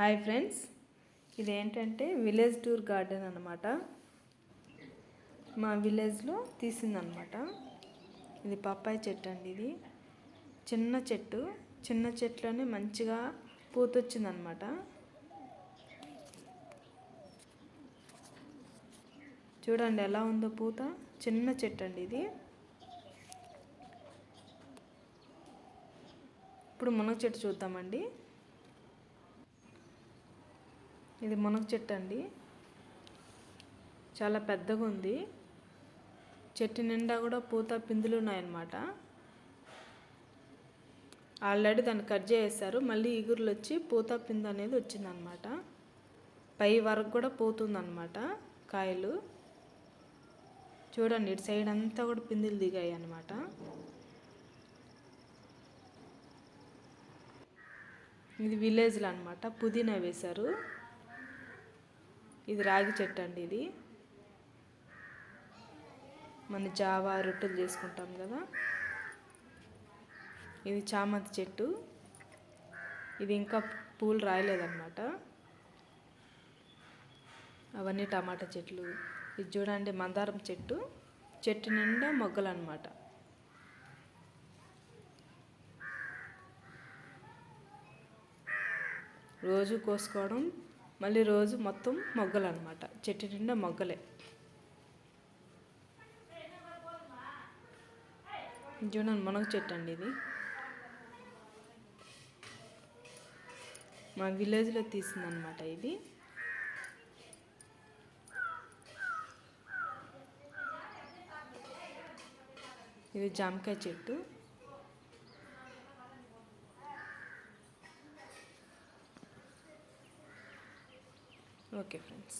Hi friends. ఇదేంటంటే village tour garden అనమాట మా విలేజ్లో తీసిందనమాట ఇది పప్పాయి చెట్టు అండి ఇది. చిన్న చెట్టు. చిన్న చెట్లోనే మంచిగా పూత వచ్చిందనమాట చూడండి ఎలా ఉందో పూత. చిన్న చెట్టు అండి ఇది. ఇప్పుడు మునగ చెట్టు చూద్దామండి. ఇది మునగ చెట్టు అండి. చాలా పెద్దగా ఉంది. చెట్టు నిండా కూడా పూత పిందులు ఉన్నాయన్నమాట. ఆల్రెడీ దాన్ని కట్ చేసేసారు. మళ్ళీ ఇగురులు వచ్చి పూత పిందు అనేది వచ్చిందనమాట పై వరకు కూడా పోతుందన్నమాట కాయలు. చూడండి ఇటు సైడ్ అంతా కూడా పిందులు దిగాయి అన్నమాట. ఇది విలేజ్లో అనమాట పుదీనా వేశారు. ఇది రాగి చెట్టు అండి ఇది. మన జావా రొట్టెలు చేసుకుంటాం కదా. ఇది చామంతి చెట్టు. ఇది ఇంకా పూలు రాయలేదన్నమాట. అవన్నీ టమాటా చెట్లు. ఇది చూడండి మందారం చెట్టు. చెట్టు నిండా మొగ్గలు అనమాట రోజు కోసుకోవడం మళ్ళీ రోజు మొత్తం మొగ్గలు అనమాట చెట్టు నిండా మొగ్గలే. చూడండి మునగ చెట్టు అండి ఇది. మా విలేజ్లో తీసిందనమాట ఇది. ఇది జామకాయ చెట్టు. Okay friends